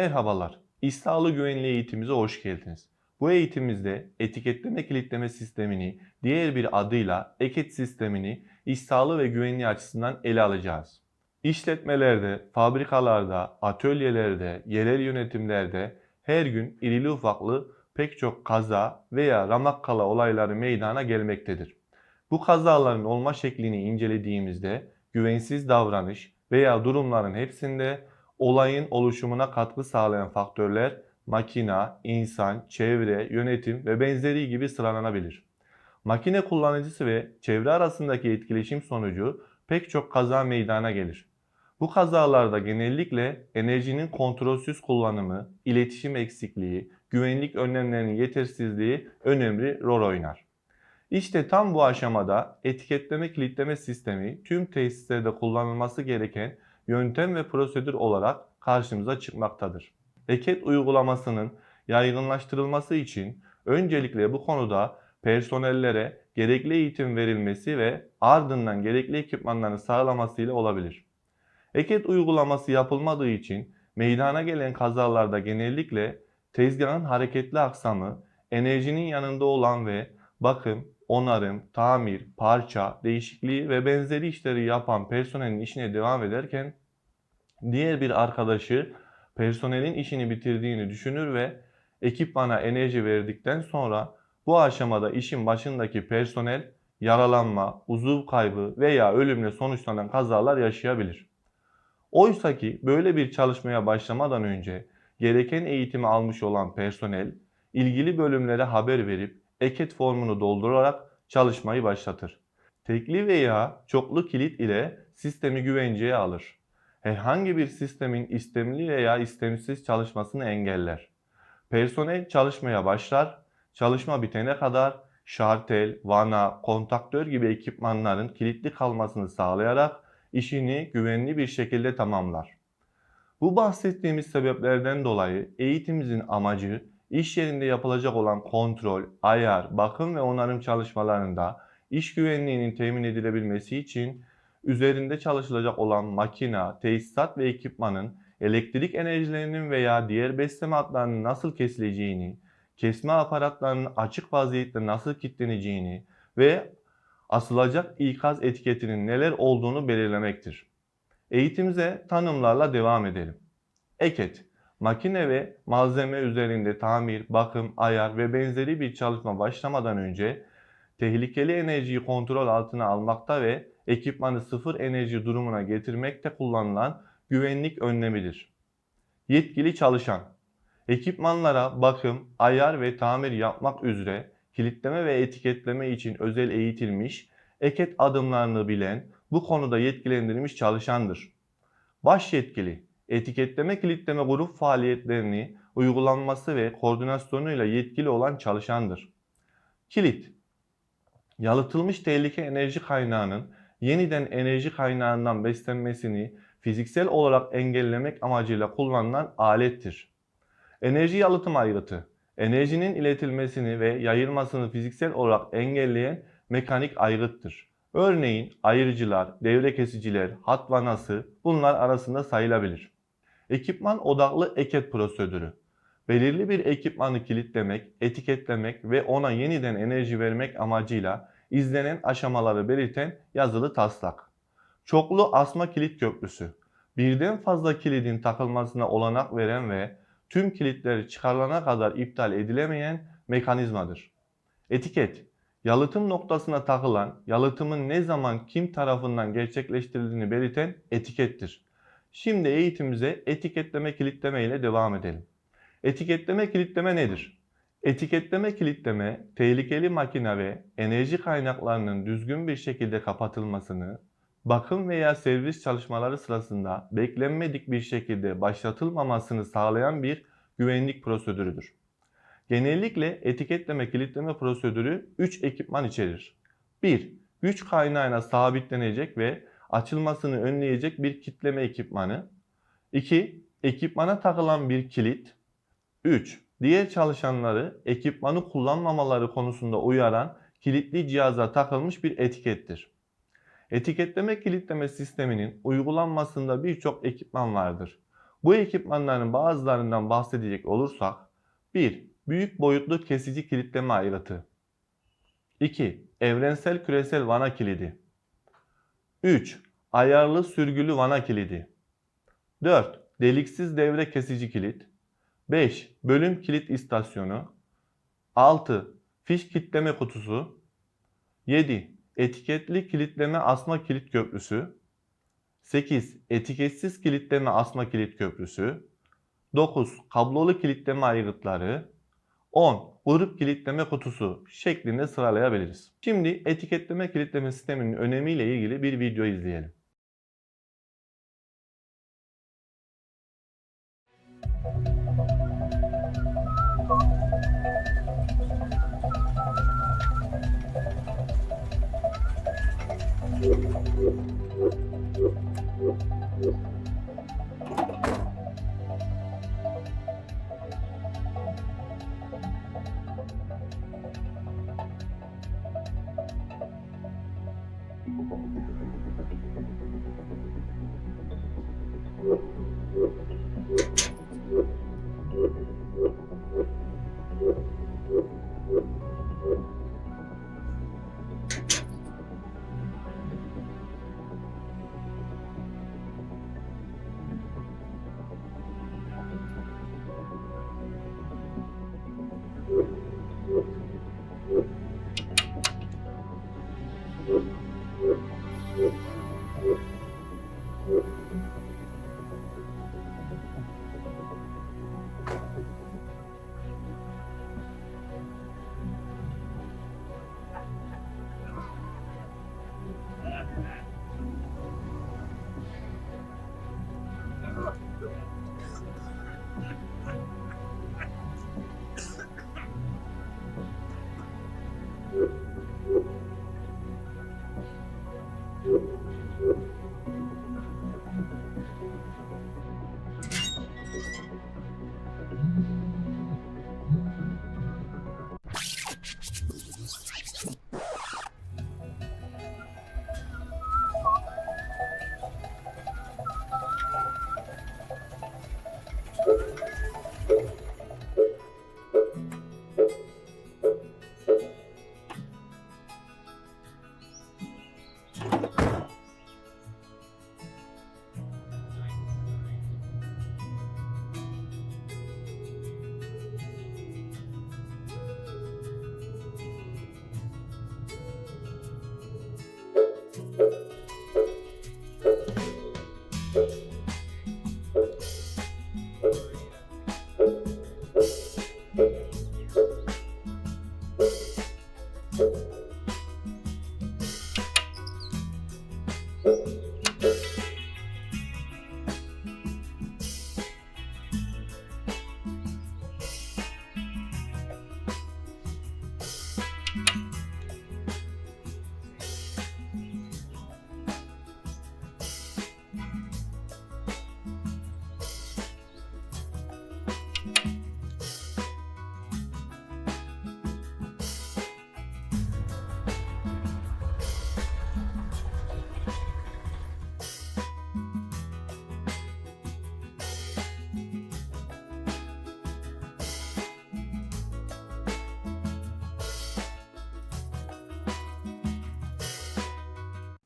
Merhabalar, İstihbalı Güvenliği eğitimimize hoş geldiniz. Bu eğitimimizde etiketleme kilitleme sistemini, diğer bir adıyla eket sistemini istihbalı ve güvenliği açısından ele alacağız. İşletmelerde, fabrikalarda, atölyelerde, yerel yönetimlerde her gün irili ufaklı pek çok kaza veya ramakkala olayları meydana gelmektedir. Bu kazaların olma şeklini incelediğimizde güvensiz davranış veya durumların hepsinde olayın oluşumuna katkı sağlayan faktörler makina, insan, çevre, yönetim ve benzeri gibi sıralanabilir. Makine kullanıcısı ve çevre arasındaki etkileşim sonucu pek çok kaza meydana gelir. Bu kazalarda genellikle enerjinin kontrolsüz kullanımı, iletişim eksikliği, güvenlik önlemlerinin yetersizliği önemli rol oynar. İşte tam bu aşamada etiketleme kilitleme sistemi tüm tesislerde kullanılması gereken yöntem ve prosedür olarak karşımıza çıkmaktadır. Eket uygulamasının yaygınlaştırılması için öncelikle bu konuda personellere gerekli eğitim verilmesi ve ardından gerekli ekipmanların sağlamasıyla olabilir. Eket uygulaması yapılmadığı için meydana gelen kazalarda genellikle tezgahın hareketli aksamı, enerjinin yanında olan ve bakım, onarım, tamir, parça, değişikliği ve benzeri işleri yapan personelin işine devam ederken diğer bir arkadaşı personelin işini bitirdiğini düşünür ve ekipmana enerji verdikten sonra bu aşamada işin başındaki personel yaralanma, uzuv kaybı veya ölümle sonuçlanan kazalar yaşayabilir. Oysa ki böyle bir çalışmaya başlamadan önce gereken eğitimi almış olan personel ilgili bölümlere haber verip eket formunu doldurarak çalışmayı başlatır. Tekli veya çoklu kilit ile sistemi güvenceye alır. Herhangi bir sistemin istemli veya istemsiz çalışmasını engeller. Personel çalışmaya başlar, çalışma bitene kadar şartel, vana, kontaktör gibi ekipmanların kilitli kalmasını sağlayarak işini güvenli bir şekilde tamamlar. Bu bahsettiğimiz sebeplerden dolayı eğitimimizin amacı iş yerinde yapılacak olan kontrol, ayar, bakım ve onarım çalışmalarında iş güvenliğinin temin edilebilmesi için üzerinde çalışılacak olan makina, tesisat ve ekipmanın elektrik enerjilerinin veya diğer besleme hatlarının nasıl kesileceğini, kesme aparatlarının açık vaziyette nasıl kilitleneceğini ve asılacak ikaz etiketinin neler olduğunu belirlemektir. Eğitimize tanımlarla devam edelim. Eket, makine ve malzeme üzerinde tamir, bakım, ayar ve benzeri bir çalışma başlamadan önce tehlikeli enerjiyi kontrol altına almakta ve ekipmanı sıfır enerji durumuna getirmekte kullanılan güvenlik önlemidir. Yetkili çalışan Ekipmanlara bakım, ayar ve tamir yapmak üzere kilitleme ve etiketleme için özel eğitilmiş, eket adımlarını bilen, bu konuda yetkilendirilmiş çalışandır. Baş yetkili, etiketleme kilitleme grup faaliyetlerini uygulanması ve koordinasyonuyla yetkili olan çalışandır. Kilit, yalıtılmış tehlike enerji kaynağının yeniden enerji kaynağından beslenmesini fiziksel olarak engellemek amacıyla kullanılan alettir. Enerji yalıtım aygıtı, enerjinin iletilmesini ve yayılmasını fiziksel olarak engelleyen mekanik aygıttır. Örneğin ayırıcılar, devre kesiciler, hat vanası bunlar arasında sayılabilir. Ekipman odaklı eket prosedürü. Belirli bir ekipmanı kilitlemek, etiketlemek ve ona yeniden enerji vermek amacıyla izlenen aşamaları belirten yazılı taslak. Çoklu asma kilit köprüsü. Birden fazla kilidin takılmasına olanak veren ve tüm kilitleri çıkarılana kadar iptal edilemeyen mekanizmadır. Etiket, yalıtım noktasına takılan, yalıtımın ne zaman kim tarafından gerçekleştirildiğini belirten etikettir. Şimdi eğitimimize etiketleme kilitleme ile devam edelim. Etiketleme kilitleme nedir? Etiketleme kilitleme, tehlikeli makine ve enerji kaynaklarının düzgün bir şekilde kapatılmasını, bakım veya servis çalışmaları sırasında beklenmedik bir şekilde başlatılmamasını sağlayan bir güvenlik prosedürüdür. Genellikle etiketleme kilitleme prosedürü 3 ekipman içerir. 1. Güç kaynağına sabitlenecek ve açılmasını önleyecek bir kitleme ekipmanı. 2. Ekipmana takılan bir kilit. 3. Diğer çalışanları ekipmanı kullanmamaları konusunda uyaran kilitli cihaza takılmış bir etikettir. Etiketleme kilitleme sisteminin uygulanmasında birçok ekipman vardır. Bu ekipmanların bazılarından bahsedecek olursak 1. Büyük boyutlu kesici kilitleme aygıtı 2. Evrensel küresel vana kilidi 3. Ayarlı sürgülü vana kilidi 4. Deliksiz devre kesici kilit 5. Bölüm kilit istasyonu 6. Fiş kilitleme kutusu 7. Etiketli kilitleme asma kilit köprüsü 8. Etiketsiz kilitleme asma kilit köprüsü 9. Kablolu kilitleme aygıtları 10. Grup kilitleme kutusu şeklinde sıralayabiliriz. Şimdi etiketleme kilitleme sisteminin önemiyle ilgili bir video izleyelim.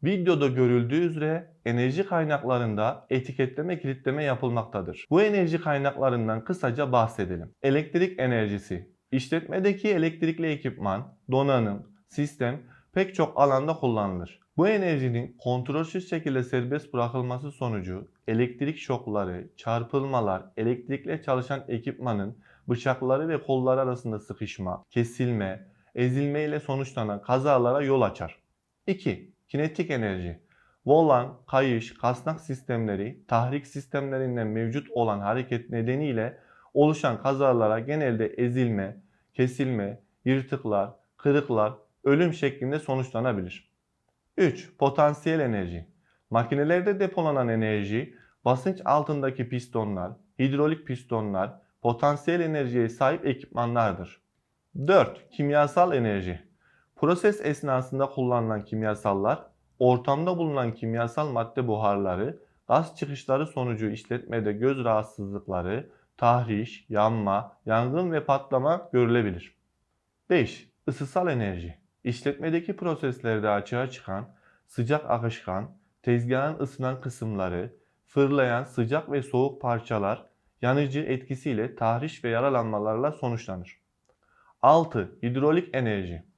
Videoda görüldüğü üzere enerji kaynaklarında etiketleme kilitleme yapılmaktadır. Bu enerji kaynaklarından kısaca bahsedelim. Elektrik enerjisi. İşletmedeki elektrikli ekipman, donanım, sistem pek çok alanda kullanılır. Bu enerjinin kontrolsüz şekilde serbest bırakılması sonucu elektrik şokları, çarpılmalar, elektrikle çalışan ekipmanın bıçakları ve kolları arasında sıkışma, kesilme, ezilme ile sonuçlanan kazalara yol açar. 2. Kinetik enerji. Volan, kayış, kasnak sistemleri, tahrik sistemlerinden mevcut olan hareket nedeniyle oluşan kazalara genelde ezilme, kesilme, yırtıklar, kırıklar, ölüm şeklinde sonuçlanabilir. 3. Potansiyel enerji. Makinelerde depolanan enerji, basınç altındaki pistonlar, hidrolik pistonlar, potansiyel enerjiye sahip ekipmanlardır. 4. Kimyasal enerji. Proses esnasında kullanılan kimyasallar, ortamda bulunan kimyasal madde buharları, gaz çıkışları sonucu işletmede göz rahatsızlıkları, tahriş, yanma, yangın ve patlama görülebilir. 5. Isısal enerji. İşletmedeki proseslerde açığa çıkan sıcak akışkan, tezgahın ısınan kısımları, fırlayan sıcak ve soğuk parçalar yanıcı etkisiyle tahriş ve yaralanmalarla sonuçlanır. 6. Hidrolik enerji.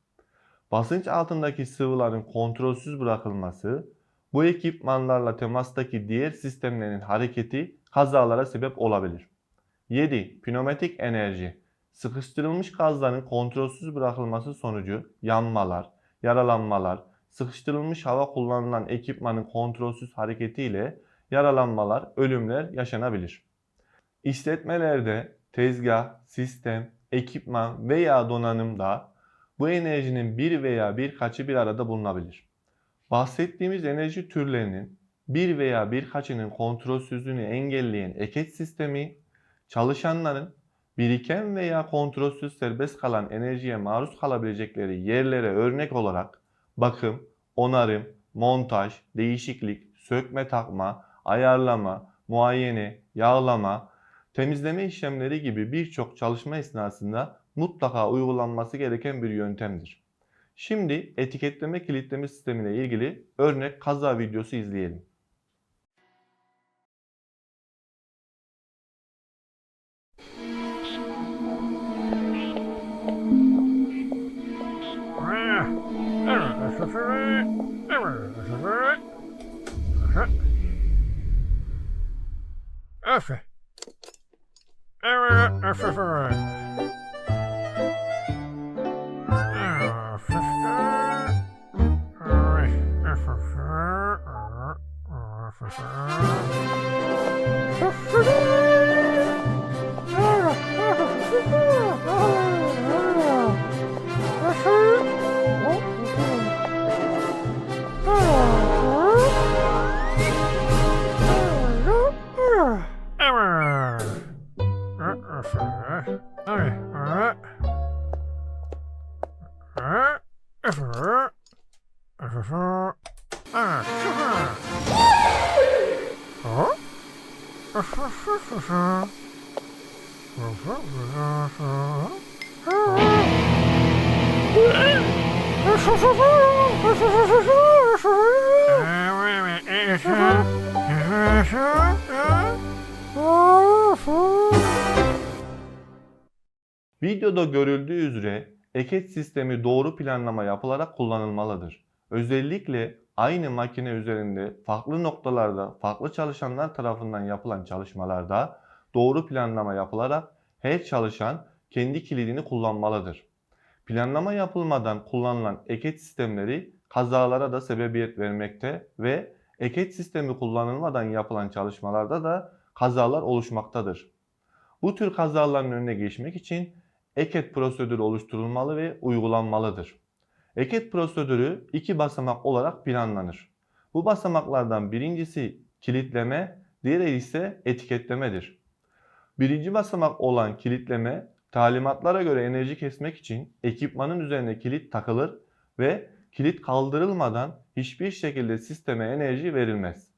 Basınç altındaki sıvıların kontrolsüz bırakılması, bu ekipmanlarla temastaki diğer sistemlerin hareketi kazalara sebep olabilir. 7. Pneumatik enerji. Sıkıştırılmış gazların kontrolsüz bırakılması sonucu yanmalar, yaralanmalar, sıkıştırılmış hava kullanılan ekipmanın kontrolsüz hareketiyle yaralanmalar, ölümler yaşanabilir. İşletmelerde tezgah, sistem, ekipman veya donanımda bu enerjinin bir veya birkaçı bir arada bulunabilir. Bahsettiğimiz enerji türlerinin bir veya birkaçının kontrolsüzlüğünü engelleyen eket sistemi, çalışanların biriken veya kontrolsüz serbest kalan enerjiye maruz kalabilecekleri yerlere örnek olarak bakım, onarım, montaj, değişiklik, sökme takma, ayarlama, muayene, yağlama, temizleme işlemleri gibi birçok çalışma esnasında mutlaka uygulanması gereken bir yöntemdir. Şimdi etiketleme kilitleme sistemiyle ilgili örnek kaza videosu izleyelim. Öfe. Evet, for sure. Görüldüğü üzere eket sistemi doğru planlama yapılarak kullanılmalıdır. Özellikle aynı makine üzerinde farklı noktalarda farklı çalışanlar tarafından yapılan çalışmalarda doğru planlama yapılarak her çalışan kendi kilidini kullanmalıdır. Planlama yapılmadan kullanılan eket sistemleri kazalara da sebebiyet vermekte ve eket sistemi kullanılmadan yapılan çalışmalarda da kazalar oluşmaktadır. Bu tür kazaların önüne geçmek için eket prosedürü oluşturulmalı ve uygulanmalıdır. Eket prosedürü iki basamak olarak planlanır. Bu basamaklardan birincisi kilitleme, diğeri ise etiketlemedir. Birinci basamak olan kilitleme, talimatlara göre enerji kesmek için ekipmanın üzerine kilit takılır ve kilit kaldırılmadan hiçbir şekilde sisteme enerji verilmez.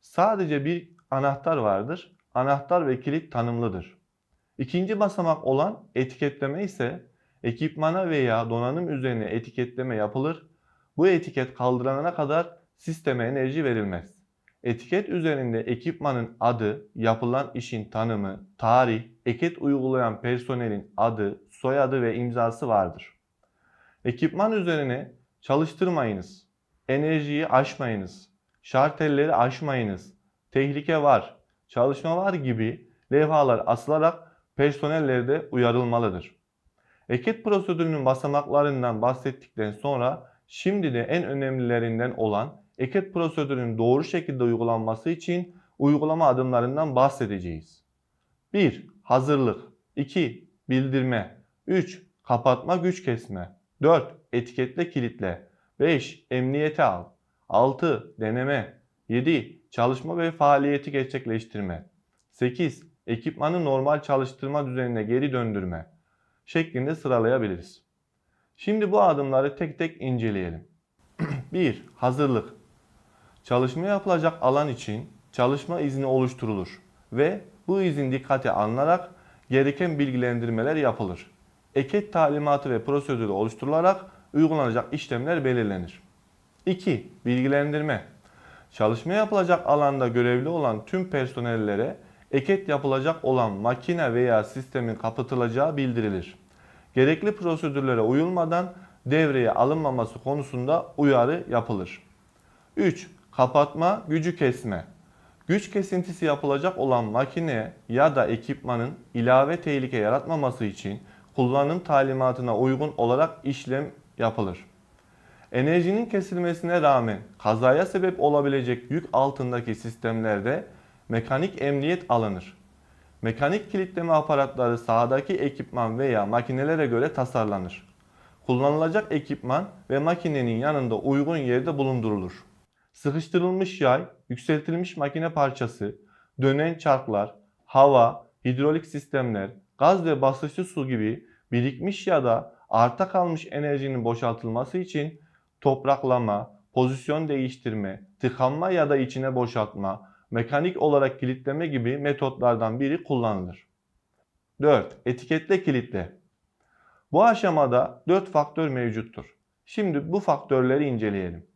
Sadece bir anahtar vardır. Anahtar ve kilit tanımlıdır. İkinci basamak olan etiketleme ise ekipmana veya donanım üzerine etiketleme yapılır. Bu etiket kaldırılana kadar sisteme enerji verilmez. Etiket üzerinde ekipmanın adı, yapılan işin tanımı, tarih, eket uygulayan personelin adı, soyadı ve imzası vardır. Ekipman üzerine çalıştırmayınız, enerjiyi aşmayınız, şartelleri aşmayınız, tehlike var, çalışma var gibi levhalar asılarak personellerde uyarılmalıdır. Eket prosedürünün basamaklarından bahsettikten sonra şimdi de en önemlilerinden olan eket prosedürünün doğru şekilde uygulanması için uygulama adımlarından bahsedeceğiz. 1. Hazırlık 2. Bildirme 3. Kapatma güç kesme 4. Etiketle kilitle 5. Emniyete al 6. Deneme 7. Çalışma ve faaliyeti gerçekleştirme 8. Ekipmanı normal çalıştırma düzenine geri döndürme şeklinde sıralayabiliriz. Şimdi bu adımları tek tek inceleyelim. 1. Hazırlık. Çalışma yapılacak alan için çalışma izni oluşturulur ve bu izin dikkate alınarak gereken bilgilendirmeler yapılır. Eket talimatı ve prosedürü oluşturularak uygulanacak işlemler belirlenir. 2. Bilgilendirme. Çalışma yapılacak alanda görevli olan tüm personellere eket yapılacak olan makine veya sistemin kapatılacağı bildirilir. Gerekli prosedürlere uyulmadan devreye alınmaması konusunda uyarı yapılır. 3. Kapatma, gücü kesme. Güç kesintisi yapılacak olan makine ya da ekipmanın ilave tehlike yaratmaması için kullanım talimatına uygun olarak işlem yapılır. Enerjinin kesilmesine rağmen kazaya sebep olabilecek yük altındaki sistemlerde mekanik emniyet alınır. Mekanik kilitleme aparatları sahadaki ekipman veya makinelere göre tasarlanır. Kullanılacak ekipman ve makinenin yanında uygun yerde bulundurulur. Sıkıştırılmış yay, yükseltilmiş makine parçası, dönen çarklar, hava, hidrolik sistemler, gaz ve basınçlı su gibi birikmiş ya da arta kalmış enerjinin boşaltılması için topraklama, pozisyon değiştirme, tıkanma ya da içine boşaltma, mekanik olarak kilitleme gibi metotlardan biri kullanılır. 4. Etiketle kilitle. Bu aşamada 4 faktör mevcuttur. Şimdi bu faktörleri inceleyelim.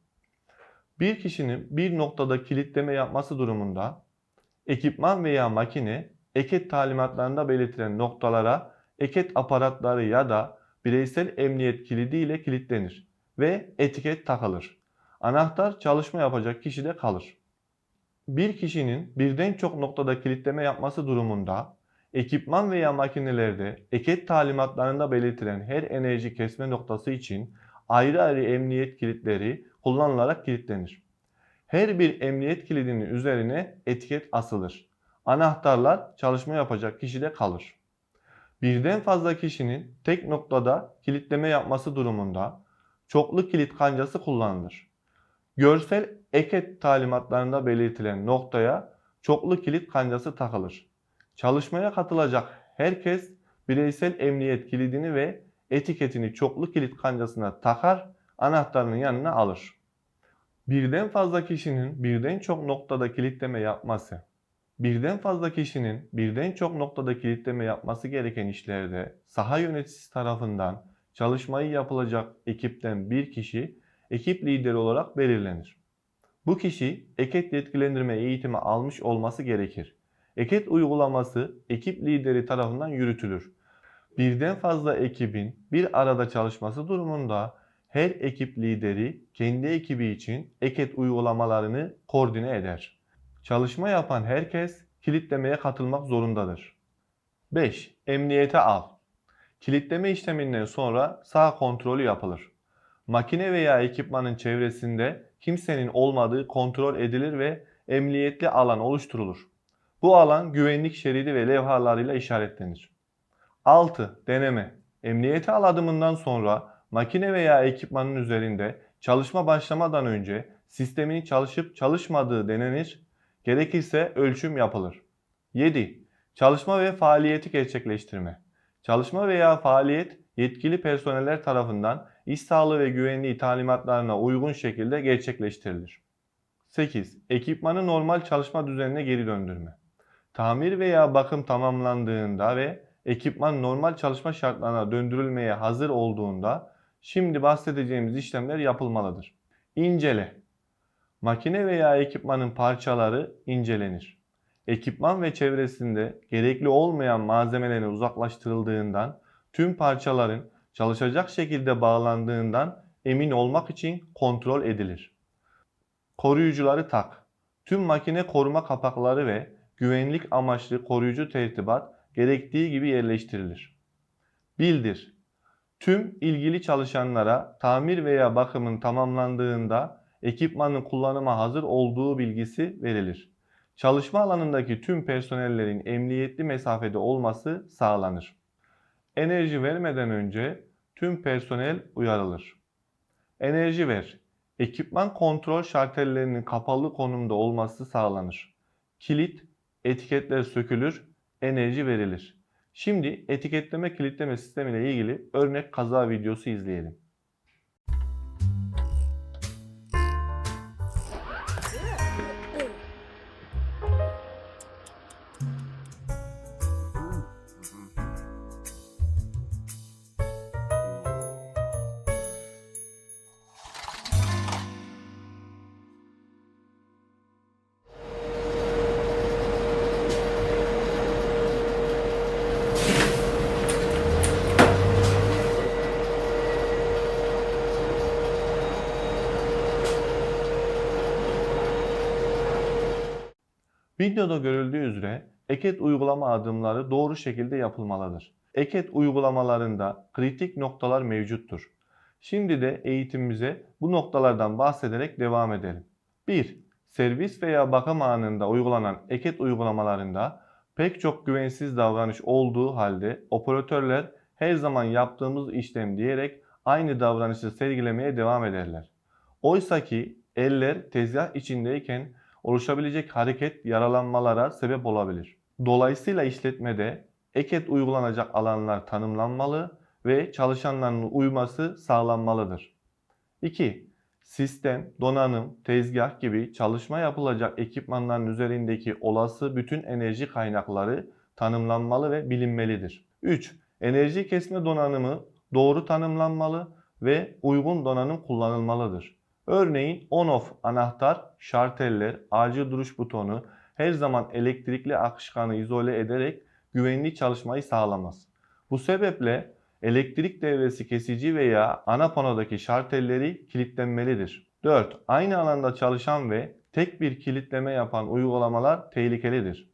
Bir kişinin bir noktada kilitleme yapması durumunda ekipman veya makine eket talimatlarında belirtilen noktalara eket aparatları ya da bireysel emniyet kilidi ile kilitlenir ve etiket takılır. Anahtar çalışma yapacak kişide kalır. Bir kişinin birden çok noktada kilitleme yapması durumunda ekipman veya makinelerde eket talimatlarında belirtilen her enerji kesme noktası için ayrı ayrı emniyet kilitleri kullanılarak kilitlenir. Her bir emniyet kilidinin üzerine etiket asılır. Anahtarlar çalışma yapacak kişide kalır. Birden fazla kişinin tek noktada kilitleme yapması durumunda çoklu kilit kancası kullanılır. Görsel eket talimatlarında belirtilen noktaya çoklu kilit kancası takılır. Çalışmaya katılacak herkes bireysel emniyet kilidini ve etiketini çoklu kilit kancasına takar, anahtarının yanına alır. Birden fazla kişinin birden çok noktada kilitleme yapması, birden fazla kişinin birden çok noktada kilitleme yapması gereken işlerde saha yöneticisi tarafından çalışmayı yapılacak ekipten bir kişi ekip lideri olarak belirlenir. Bu kişi eket yetkilendirme eğitimi almış olması gerekir. Eket uygulaması ekip lideri tarafından yürütülür. Birden fazla ekibin bir arada çalışması durumunda her ekip lideri kendi ekibi için eket uygulamalarını koordine eder. Çalışma yapan herkes kilitlemeye katılmak zorundadır. 5. Emniyete al. Kilitleme işleminden sonra sağ kontrolü yapılır. Makine veya ekipmanın çevresinde kimsenin olmadığı kontrol edilir ve emniyetli alan oluşturulur. Bu alan güvenlik şeridi ve levhalarıyla işaretlenir. 6. Deneme. Emniyete al adımından sonra makine veya ekipmanın üzerinde çalışma başlamadan önce sistemin çalışıp çalışmadığı denenir, gerekirse ölçüm yapılır. 7. Çalışma ve faaliyeti gerçekleştirme. Çalışma veya faaliyet yetkili personeller tarafından iş sağlığı ve güvenliği talimatlarına uygun şekilde gerçekleştirilir. 8. Ekipmanı normal çalışma düzenine geri döndürme. Tamir veya bakım tamamlandığında ve ekipman normal çalışma şartlarına döndürülmeye hazır olduğunda şimdi bahsedeceğimiz işlemler yapılmalıdır. İncele. Makine veya ekipmanın parçaları incelenir. Ekipman ve çevresinde gerekli olmayan malzemelerin uzaklaştırıldığından tüm parçaların çalışacak şekilde bağlandığından emin olmak için kontrol edilir. Koruyucuları tak. Tüm makine koruma kapakları ve güvenlik amaçlı koruyucu tertibat gerektiği gibi yerleştirilir. Bildir. Tüm ilgili çalışanlara tamir veya bakımın tamamlandığında ekipmanın kullanıma hazır olduğu bilgisi verilir. Çalışma alanındaki tüm personellerin emniyetli mesafede olması sağlanır. Enerji vermeden önce tüm personel uyarılır. Enerji ver. Ekipman kontrol şartellerinin kapalı konumda olması sağlanır. Kilit, etiketler sökülür, enerji verilir. Şimdi etiketleme kilitleme sistemi ile ilgili örnek kaza videosu izleyelim. Videoda görüldüğü üzere eket uygulama adımları doğru şekilde yapılmalıdır. Eket uygulamalarında kritik noktalar mevcuttur. Şimdi de eğitimimize bu noktalardan bahsederek devam edelim. 1. Servis veya bakım anında uygulanan eket uygulamalarında pek çok güvensiz davranış olduğu halde operatörler her zaman yaptığımız işlem diyerek aynı davranışı sergilemeye devam ederler. Oysa ki eller tezgah içindeyken oluşabilecek hareket yaralanmalara sebep olabilir. Dolayısıyla işletmede eket uygulanacak alanlar tanımlanmalı ve çalışanların uyması sağlanmalıdır. 2. Sistem, donanım, tezgah gibi çalışma yapılacak ekipmanların üzerindeki olası bütün enerji kaynakları tanımlanmalı ve bilinmelidir. 3. Enerji kesme donanımı doğru tanımlanmalı ve uygun donanım kullanılmalıdır. Örneğin on-off anahtar, şarteller, acil duruş butonu her zaman elektrikli akışkanı izole ederek güvenli çalışmayı sağlamaz. Bu sebeple elektrik devresi kesici veya ana panodaki şartelleri kilitlenmelidir. 4. Aynı alanda çalışan ve tek bir kilitleme yapan uygulamalar tehlikelidir.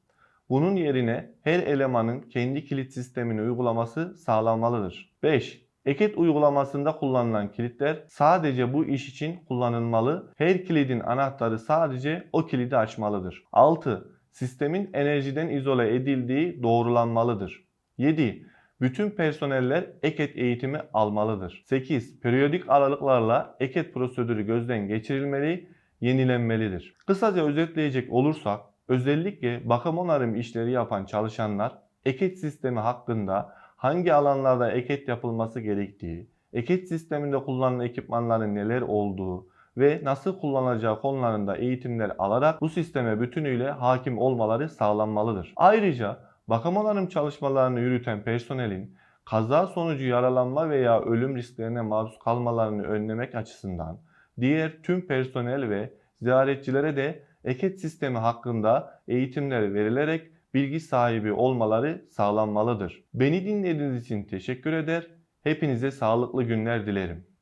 Bunun yerine her elemanın kendi kilit sistemini uygulaması sağlanmalıdır. 5. Eket uygulamasında kullanılan kilitler sadece bu iş için kullanılmalı. Her kilidin anahtarı sadece o kilidi açmalıdır. 6. Sistemin enerjiden izole edildiği doğrulanmalıdır. 7. Bütün personeller eket eğitimi almalıdır. 8. Periyodik aralıklarla eket prosedürü gözden geçirilmeli, yenilenmelidir. Kısaca özetleyecek olursak, özellikle bakım onarım işleri yapan çalışanlar eket sistemi hakkında hangi alanlarda eket yapılması gerektiği, eket sisteminde kullanılan ekipmanların neler olduğu ve nasıl kullanacağı konularında eğitimler alarak bu sisteme bütünüyle hakim olmaları sağlanmalıdır. Ayrıca bakım onarım çalışmalarını yürüten personelin kaza sonucu yaralanma veya ölüm risklerine maruz kalmalarını önlemek açısından diğer tüm personel ve ziyaretçilere de eket sistemi hakkında eğitimler verilerek bilgi sahibi olmaları sağlanmalıdır. Beni dinlediğiniz için teşekkür eder. Hepinize sağlıklı günler dilerim.